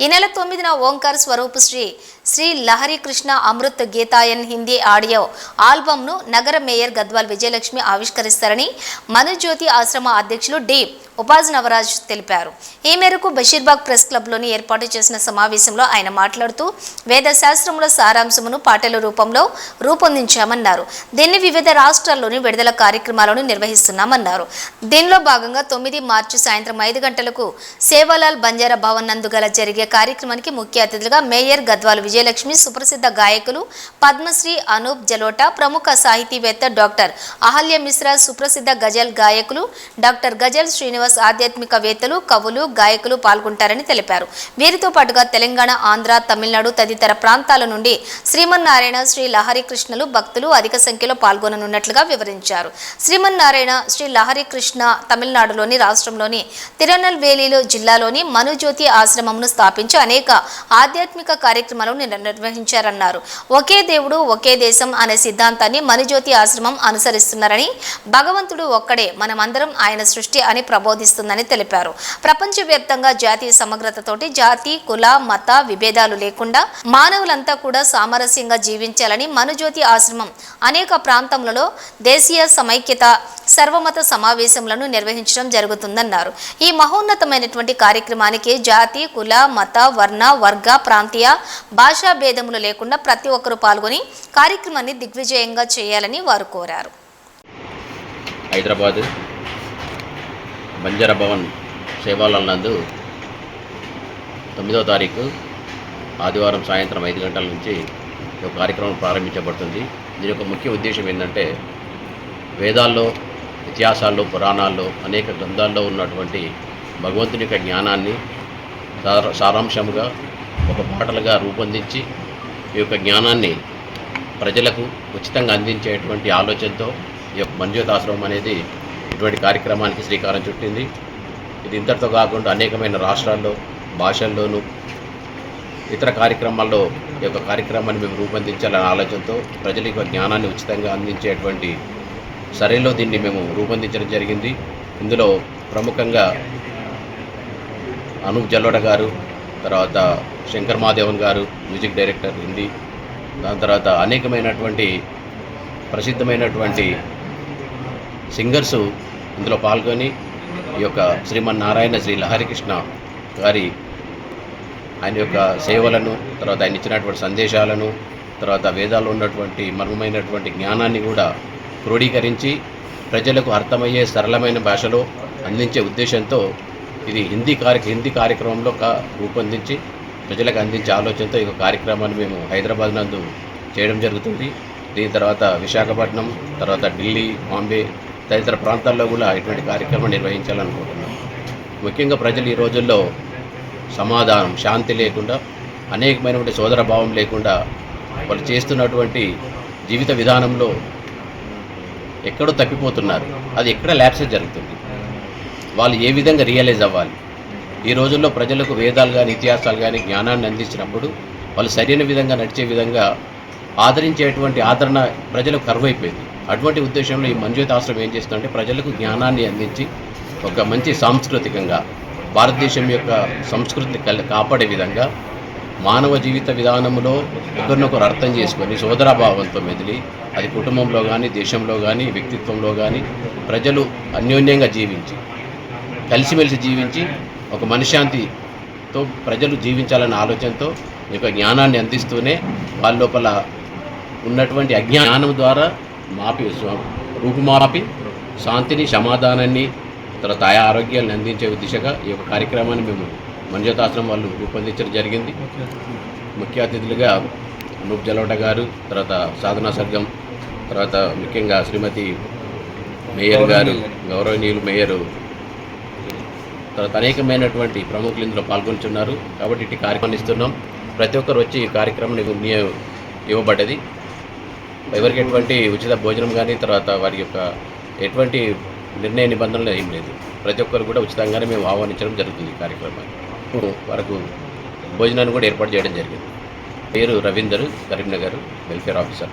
ఈ నెల తొమ్మిదిన ఓంకార్ స్వరూప్ శ్రీ శ్రీ లహరి కృష్ణ అమృత్ గీతాయన్ హిందీ ఆడియో ఆల్బమ్ను నగర మేయర్ గద్వాల్ విజయలక్ష్మి ఆవిష్కరిస్తారని మనుజ్యోతి ఆశ్రమ అధ్యక్షులు డి ఉపాజ్ నవరాజ్ తెలిపారు. ఈ మేరకు బషీర్బాగ్ ప్రెస్ క్లబ్లోని ఏర్పాటు చేసిన సమావేశంలో ఆయన మాట్లాడుతూ వేదశాస్త్రముల సారాంశమును పాటల రూపంలో రూపొందించామన్నారు. దీన్ని వివిధ రాష్ట్రాల్లోని విడుదల కార్యక్రమాలను నిర్వహిస్తున్నామన్నారు. దీనిలో భాగంగా తొమ్మిది మార్చి సాయంత్రం ఐదు గంటలకు సేవాలాల్ బంజారా భవన్ నందు గల జరిగే కార్యక్రమానికి ముఖ్య అతిథులుగా మేయర్ గద్వాల్ విజయలక్ష్మి సుప్రసిద్ధ గాయకులు పద్మశ్రీ అనూప్ జలోటా ప్రముఖ సాహితీవేత్త డాక్టర్ అహల్య మిశ్రా సుప్రసిద్ధ గజల్ గాయకులు డాక్టర్ గజల్ శ్రీనివాస్ ఆధ్యాత్మికవేత్తలు కవులు గాయకులు పాల్గొంటారని తెలిపారు. వీరితో పాటుగా తెలంగాణ ఆంధ్ర తమిళనాడు తదితర ప్రాంతాల నుండి శ్రీమన్నారాయణ శ్రీ లహరి కృష్ణలు భక్తులు అధిక సంఖ్యలో పాల్గొననున్నట్లుగా వివరించారు. శ్రీమన్నారాయణ శ్రీ లహరి కృష్ణ తమిళనాడులోని రాష్ట్రంలోని తిరునల్వేలిలో జిల్లాలోని మనుజ్యోతి ఆశ్రమంను స్థాపించి అనేక ఆధ్యాత్మిక కార్యక్రమాలను నిర్వహించారన్నారు. ఒకే దేవుడు ఒకే దేశం అనే సిద్ధాంతాన్ని మనుజ్యోతి ఆశ్రమం అనుసరిస్తున్నారని భగవంతుడు ఒక్కడే మనమందరం ఆయన సృష్టి అని బోధిస్తుందని తెలిపారు. ప్రపంచవ్యాప్తంగా జాతీయ సమగ్రతతోటి జాతి కుల మత విభేదాలు లేకుండా మానవులంతా కూడా సామరస్యంగా జీవించాలని మనుజ్యోతి ఆశ్రమం అనేక ప్రాంతములలో దేశీయ సమైక్యత సర్వమత సమావేశములను నిర్వహించడం జరుగుతుందన్నారు. ఈ మహోన్నతమైనటువంటి కార్యక్రమానికి జాతి కుల మత వర్ణ వర్గ ప్రాంతీయ భాషా భేదములు లేకుండా ప్రతి ఒక్కరూ పాల్గొని కార్యక్రమాన్ని దిగ్విజయంగా చేయాలని వారు కోరారు. హైదరాబాద్ బంజారా భవన్ సేవాలాల్ నందు తొమ్మిదవ తారీఖు ఆదివారం సాయంత్రం ఐదు గంటల నుంచి ఈ ఒక కార్యక్రమం ప్రారంభించబడుతుంది. దీని యొక్క ముఖ్య ఉద్దేశం ఏంటంటే వేదాల్లో ఇతిహాసాల్లో పురాణాల్లో అనేక గ్రంథాల్లో ఉన్నటువంటి భగవంతుని యొక్క జ్ఞానాన్ని సార సారాంశంగా ఒక పాటలుగా రూపొందించి ఈ యొక్క జ్ఞానాన్ని ప్రజలకు ఉచితంగా అందించేటువంటి ఆలోచనతో ఈ యొక్క మంజూతాశ్రమం అనేది ఇటువంటి కార్యక్రమానికి శ్రీకారం చుట్టింది. ఇది ఇంతటితో కాకుండా అనేకమైన రాష్ట్రాల్లో భాషల్లోనూ ఇతర కార్యక్రమాల్లో ఈ యొక్క కార్యక్రమాన్ని మేము రూపొందించాలనే ఆలోచనతో ప్రజలకు జ్ఞానాన్ని ఉచితంగా అందించేటువంటి సరేలో దీన్ని మేము రూపొందించడం జరిగింది. ఇందులో ప్రముఖంగా అనూప్ జల్లోడ గారు తర్వాత శంకర్ మాదేవన్ గారు మ్యూజిక్ డైరెక్టర్ హిందీ దాని తర్వాత అనేకమైనటువంటి ప్రసిద్ధమైనటువంటి సింగర్స్ ఇందులో పాల్గొని ఈ యొక్క శ్రీమన్నారాయణ శ్రీ లహరికృష్ణ గారి ఆయన యొక్క సేవలను తర్వాత ఆయన ఇచ్చినటువంటి సందేశాలను తర్వాత వేదాల్లో ఉన్నటువంటి మర్మమైనటువంటి జ్ఞానాన్ని కూడా క్రోడీకరించి ప్రజలకు అర్థమయ్యే సరళమైన భాషలో అందించే ఉద్దేశంతో ఇది హిందీ కార్య హిందీ కార్యక్రమంలో కా- రూపొందించి ప్రజలకు అందించే ఆలోచనతో ఈ యొక్క కార్యక్రమాన్ని మేము హైదరాబాద్ నందు చేయడం జరుగుతుంది. దీని తర్వాత విశాఖపట్నం తర్వాత ఢిల్లీ బాంబే తదితర ప్రాంతాల్లో కూడా ఇటువంటి కార్యక్రమం నిర్వహించాలనుకుంటున్నాం. ముఖ్యంగా ప్రజలు ఈ రోజుల్లో సమాధానం శాంతి లేకుండా అనేకమైనటువంటి సోదర భావం లేకుండా వాళ్ళు చేస్తున్నటువంటి జీవిత విధానంలో ఎక్కడో తప్పిపోతున్నారు. అది ఎక్కడ ల్యాప్సెస్ జరుగుతుంది. వాళ్ళు ఏ విధంగా రియలైజ్ అవ్వాలి? ఈ రోజుల్లో ప్రజలకు వేదాలు కానీ ఇతిహాసాలు కానీ జ్ఞానాన్ని అందించినప్పుడు వాళ్ళు సరైన విధంగా నడిచే విధంగా ఆదరించేటువంటి ఆదరణ ప్రజలకు కరువైపోయింది. అటువంటి ఉద్దేశంలో ఈ మంజూత ఆశ్రమం ఏం చేస్తుందంటే ప్రజలకు జ్ఞానాన్ని అందించి ఒక మంచి సాంస్కృతికంగా భారతదేశం యొక్క సంస్కృతిని కల్- కాపాడే విధంగా మానవ జీవిత విధానంలో ఒకరినొకరు అర్థం చేసుకొని సోదరాభావంతో మెదిలి అది కుటుంబంలో కానీ దేశంలో కానీ వ్యక్తిత్వంలో కానీ ప్రజలు అన్యోన్యంగా జీవించి కలిసిమెలిసి జీవించి ఒక మనశ్శాంతితో ప్రజలు జీవించాలన్న ఆలోచనతో ఈ యొక్క జ్ఞానాన్ని అందిస్తూనే వాళ్ళ లోపల ఉన్నటువంటి అజ్ఞానం ద్వారా మాపి రూపుమాపి శాంతిని సమాధానాన్ని తర్వాత ఆయా ఆరోగ్యాన్ని అందించే దిశగా ఈ యొక్క కార్యక్రమాన్ని మేము మంజుతాశ్రమం వాళ్ళు రూపొందించడం జరిగింది. ముఖ్య అతిథులుగా అనూప్ జలోట గారు తర్వాత సాధనా సర్గం తర్వాత ముఖ్యంగా శ్రీమతి మేయర్ గారు గౌరవనీయులు మేయరు తర్వాత అనేకమైనటువంటి ప్రముఖులు ఇందులో పాల్గొంటున్నారు. కాబట్టి ఇటు కార్యక్రమాన్ని ఇస్తున్నాం. ప్రతి ఒక్కరు వచ్చి ఈ కార్యక్రమం ఇవ్వబడ్డది. ఎవరికి ఎటువంటి ఉచిత భోజనం కానీ తర్వాత వారి యొక్క ఎటువంటి నిర్ణయ నిబంధనలు ఏం లేదు. ప్రతి ఒక్కరు కూడా ఉచితంగానే మేము ఆహ్వానించడం జరుగుతుంది ఈ కార్యక్రమాన్ని వరకు భోజనాన్ని కూడా ఏర్పాటు చేయడం జరిగింది. పేరు రవీందర్ కరీంనగర్ వెల్ఫేర్ ఆఫీసర్